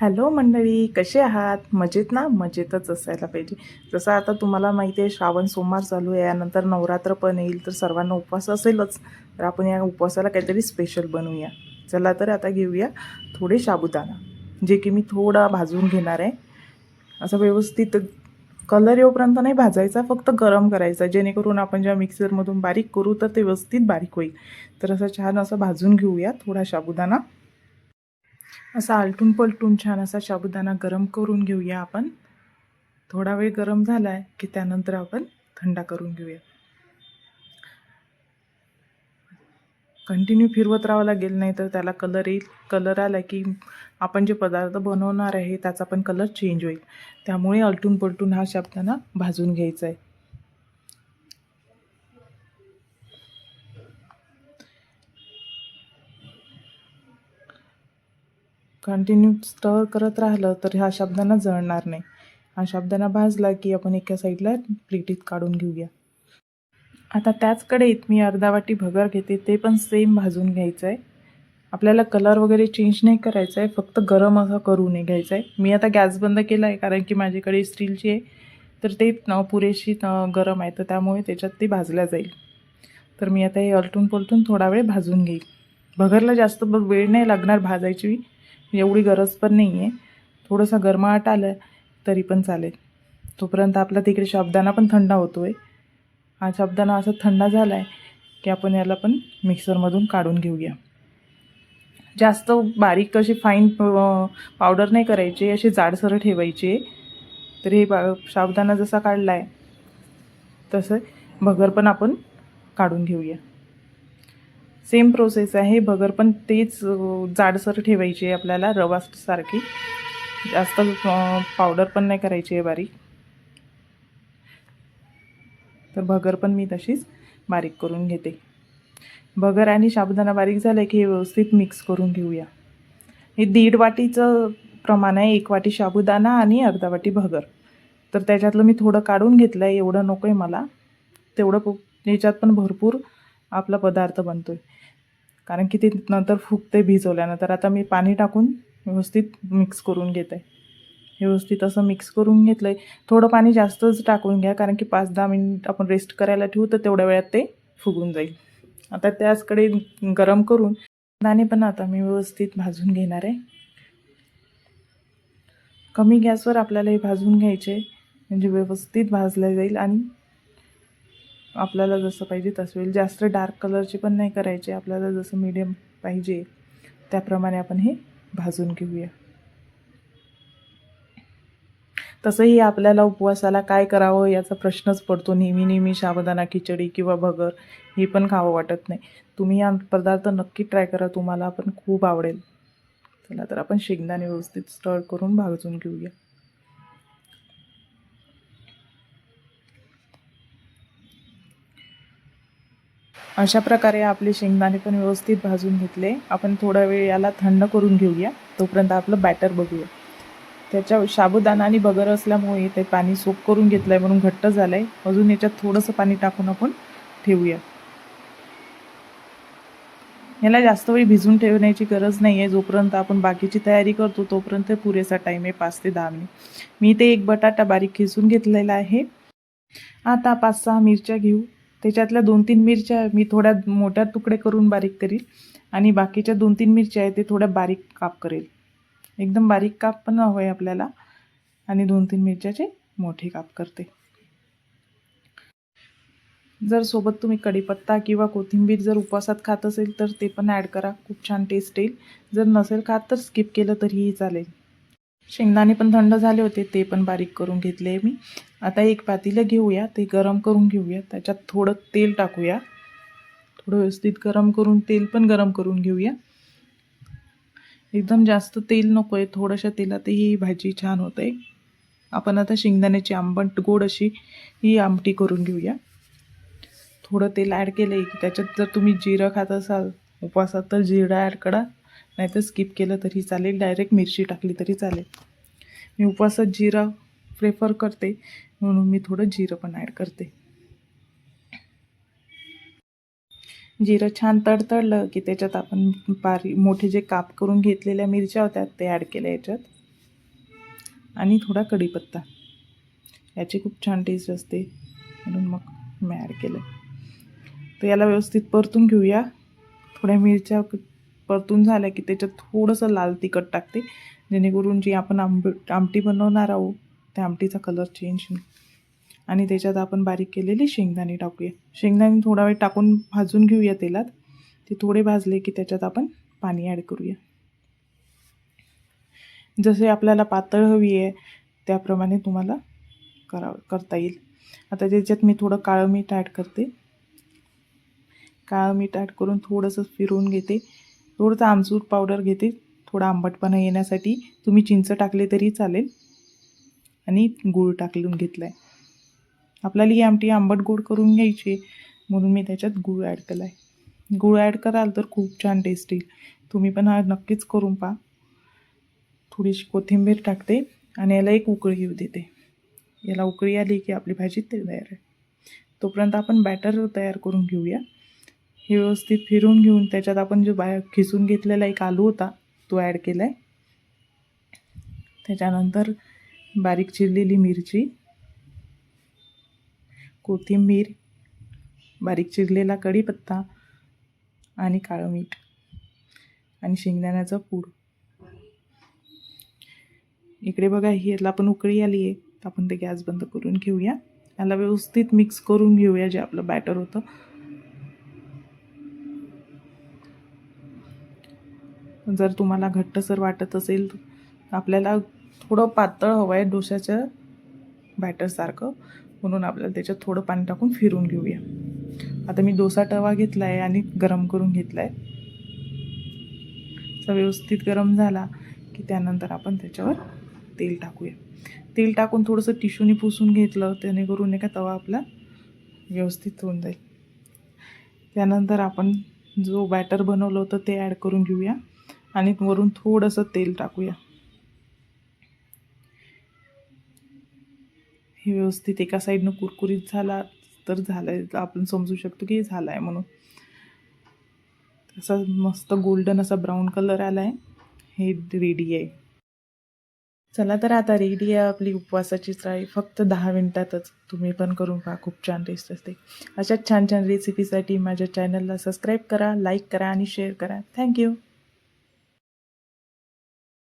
Hello मंडळी कसे आहात? मजेत ना? मजेतच असायला पाहिजे. जसं आता तुम्हाला माहिती आहे श्रावण सोमवार चालू आहे. यानंतर नवरात्र पण येईल तर सर्वांना उपवास असेलच. तर आपण या उपवासाला काहीतरी स्पेशल बनवूया. चला तर आता घेऊया थोडे साबुदाणा जे की मी थोडा भाजून घेणार आहे. असं व्यवस्थित कलर येऊपर्यंत नाही भाजायचा फक्त गरम करायचा. जेणेकरून आपण जेव्हा मिक्सरमधून बारीक करू तर ते व्यवस्थित बारीक होईल. तर असं छान असं भाजून घेऊया थोडा साबुदाणा. असा आलटून पलटून छान असा साबुदाणा गरम करून घेऊया आपण. थोडा वेळ गरम झाला आहे की त्यानंतर आपण थंडा करून घेऊया. कंटिन्यू फिरवत राहावं लागेल नाही तर त्याला कलर येईल. कलर आला की आपण जे पदार्थ बनवणार आहे त्याचा पण कलर चेंज होईल. त्यामुळे अलटून पलटून हा साबुदाणा भाजून घ्यायचा आहे. कंटिन्यू स्टर करत राहिलं तर ह्या शब्दांना जळणार नाही. हा शब्दांना भाजला की आपण एका साईडला प्लेटीत काढून घेऊया. आता त्याच मी अर्धा वाटी भगर घेते ते पण सेम भाजून घ्यायचं आहे आपल्याला कलर वगैरे चेंज नाही करायचं आहे फक्त गरम असं करू नये घ्यायचं आहे मी आता गॅस बंद केला आहे कारण की माझ्याकडे स्टीलची आहे तर ते पुरेशी गरम आहे तर त्यामुळे त्याच्यात ते भाजल्या जाईल. तर मी आता हे अलटून पलटून थोडा वेळ भाजून घेईल. भगरला जास्त ब- वेळ नाही लागणार भाजायची. एवढी गरज पण नाही आहे थोडंसं गरमाहट आलं तरी पण चालेल. तोपर्यंत आपला तिकडे शाबदाना पण थंडा होतो आहे हा शाबदाना असा थंडा झाला आहे की आपण याला पण मिक्सरमधून काढून घेऊया. जास्त बारीक अशी फाईन पावडर नाही करायची अशी जाडसर ठेवायची. तर हे बा साबुदाणा जसा काढला आहे तसं भगर पण आपण काढून घेऊया. सेम प्रोसेस आहे भगर पण तेच जाडसर ठेवायची आहे आपल्याला रवासारखी जास्त पावडर पण नाही करायची आहे बारीक. तर भगर पण मी तशीच बारीक करून घेते. भगर आणि साबुदाणा बारीक झालं की हे व्यवस्थित मिक्स करून घेऊया. हे दीड वाटीचं प्रमाण आहे एक वाटी साबुदाणा आणि अर्धा वाटी भगर. तर त्याच्यातलं मी थोडं काढून घेतलं आहे एवढं नको आहे मला. तेवढं याच्यात पण भरपूर आपला पदार्थ बनतो आहे कारण की ते नंतर फुगते भिजवल्यानंतर. आता मी पाणी टाकून व्यवस्थित मिक्स करून घेते. व्यवस्थित असं मिक्स करून घेतलं आहे थोडं पाणी जास्तच टाकून घ्या कारण की पाच दहा मिनिट आपण रेस्ट करायला ठेवू तर तेवढ्या वेळात ते फुगून जाईल. आता त्याचकडे गरम करून दाणे पण आता मी व्यवस्थित भाजून घेणार आहे. कमी गॅसवर आपल्याला हे भाजून घ्यायचे म्हणजे व्यवस्थित भाजलं जाईल आणि आपल्याला जसं पाहिजे तसं होईल. जास्त डार्क कलरचे पण नाही करायचे. आपल्याला जसं मीडियम पाहिजे त्याप्रमाणे आपण हे भाजून घेऊया. तसंही आपल्याला उपवासाला काय करावं याचा प्रश्नच पडतो. नेहमी नेहमी साबुदाणा खिचडी किंवा भगर हे पण खावं वाटत नाही. तुम्ही हा पदार्थ नक्की ट्राय करा. तुम्हाला पण खूप आवडेल. चला तर आपण शेंगदाणे व्यवस्थित स्टर करून भाजून घेऊया. अशा प्रकारे आपले शेंगदाणे पण व्यवस्थित भाजून घेतले. आपण थोडा वेळ याला थंड करून घेऊया. तोपर्यंत आपलं बॅटर बघूया. त्याच्या साबुदाणा आणि बगर असल्यामुळे ते पाणी सोप करून घेतलं आहे म्हणून घट्ट झालं आहे अजून याच्यात थोडंसं पाणी टाकून आपण ठेवूया. याला जास्त वेळ भिजून ठेवण्याची गरज नाही आहे जोपर्यंत आपण बाकीची तयारी करतो तोपर्यंत पुरेसा टाईम आहे पाच ते दहा मिनिट मी ते एक बटाटा बारीक खिसून घेतलेला आहे. आता पाच सहा मिरच्या घेऊ. त्याच्यातल्या दोन तीन मिरच्या मी थोड्या मोठ्या तुकडे करून बारीक करील आणि बाकीच्या दोन तीन मिरच्या आहेत ते थोड्या बारीक काप करेल. एकदम बारीक काप पण हवं आहे आपल्याला आणि दोन तीन मिरच्याचे मोठे काप करते. जर सोबत तुम्ही कढीपत्ता किंवा कोथिंबीर जर उपवासात खात असेल तर ते पण ॲड करा. खूप छान टेस्ट येईल. जर नसेल खात तर स्किप केलं तरीही चालेल. शेंगदाणे पण थंड झाले होते ते पण बारीक करून घेतले मी. आता एक पातीलं घेऊया ते गरम करून घेऊया. त्याच्यात थोडं तेल टाकूया. थोडं व्यवस्थित गरम करून तेल पण गरम करून घेऊया. एकदम जास्त तेल नको आहे थोड्याशा तेलात ही भाजी छान होते. आपण आता शेंगदाण्याची आंबट गोड अशी ही आमटी करून घेऊया. थोडं तेल ॲड केलं आहे की त्याच्यात जर तुम्ही जिरं खात असाल उपवासात तर जिरं ॲड करा. नाहीतर स्किप केलं तरी चालेल. डायरेक्ट मिरची टाकली तरी चालेल. मी उपवासात जिरं प्रेफर करते. म्हणून मी थोडं जिरं पण ॲड करते. जिरं छान तडतडलं की त्याच्यात आपण पारी मोठे जे काप करून घेतलेल्या मिरच्या होत्या ते ॲड केल्या याच्यात. आणि थोडा कढीपत्ता. याची खूप छान टेस्ट असते. म्हणून मग मी ॲड केलं. तर याला व्यवस्थित परतून घेऊया. थोड्या मिरच्या परतून झालं की त्याच्यात थोडंसं लाल तिखट टाकते. जेणेकरून जी आपण आंब आमटी बनवणार आहोत त्या आमटीचा कलर चेंज होईल. आणि त्याच्यात आपण बारीक केलेली शेंगदाणे टाकूया. शेंगदाणे थोडा वेळ टाकून भाजून घेऊया तेलात. ते थोडे भाजले की त्याच्यात आपण पाणी ॲड करूया. जसे आपल्याला पातळ हवी आहे त्याप्रमाणे तुम्हाला करा करता येईल. आता त्याच्यात मी थोडं काळं मीठ ॲड करते. काळं मीठ ॲड करून थोडंसं फिरवून घेते. थोडंसं आमचूर पावडर घेते. थोडा आंबटपणा येण्यासाठी तुम्ही चिंच टाकले तरी चालेल. आणि गूळ टाकून घेतला आहे आपल्याला ही आमटी आंबट गोड करून घ्यायची आहे, म्हणून मी त्याच्यात गूळ ॲड केला आहे गूळ ॲड कराल तर खूप छान टेस्ट येईल. तुम्ही पण हा नक्कीच करून पहा. थोडीशी कोथिंबीर टाकते आणि याला एक उकळी येऊ देते. याला उकळी आली की आपली भाजी तयार आहे. तोपर्यंत आपण बॅटर तयार करून घेऊया. हे व्यवस्थित फिरून घेऊन त्याच्यात आपण जो बाहेर खिसून घेतलेला एक आलू होता तो ॲड केला आहे त्याच्यानंतर बारीक चिरलेली मिरची कोथिंबीर बारीक चिरलेला कढीपत्ता आणि काळं मीठ आणि शेंगदाण्याचं पूड. इकडे बघा ही याला पण उकळी आली आहे. तर आपण ते गॅस बंद करून घेऊया. याला व्यवस्थित मिक्स करून घेऊया जे आपलं बॅटर होतं. जर तुम्हाला घट्टसर वाटत असेल तर आपल्याला थोडं पातळ हवं आहे डोशाच्या बॅटरसारखं म्हणून आपल्याला त्याच्यात थोडं पाणी टाकून फिरून घेऊया. आता मी डोसा तवा घेतला आहे आणि गरम करून घेतला आहे तर व्यवस्थित गरम झाला की त्यानंतर आपण त्याच्यावर तेल टाकूया. तेल टाकून थोडंसं टिश्यूने पुसून घेतलं जेणेकरून एका तवा आपला व्यवस्थित होऊन जाईल. त्यानंतर आपण जो बॅटर बनवलं होतं ते ॲड करून घेऊया. आणि वरून थोडंसं तेल टाकूया. हे व्यवस्थित एका साईडनं कुरकुरीत झाला तर झालं आहे आपण समजू शकतो की झाला आहे म्हणून. असा मस्त गोल्डन असा ब्राऊन कलर आला आहे हे रेडी आहे. चला तर आता रेडी आहे आपली उपवासाची चाळी फक्त दहा मिनटातच. तुम्ही पण करून पहा. खूप छान टेस्ट असते. अशाच छान छान रेसिपीसाठी माझ्या चॅनलला सबस्क्राईब करा लाईक करा आणि शेअर करा. थँक्यू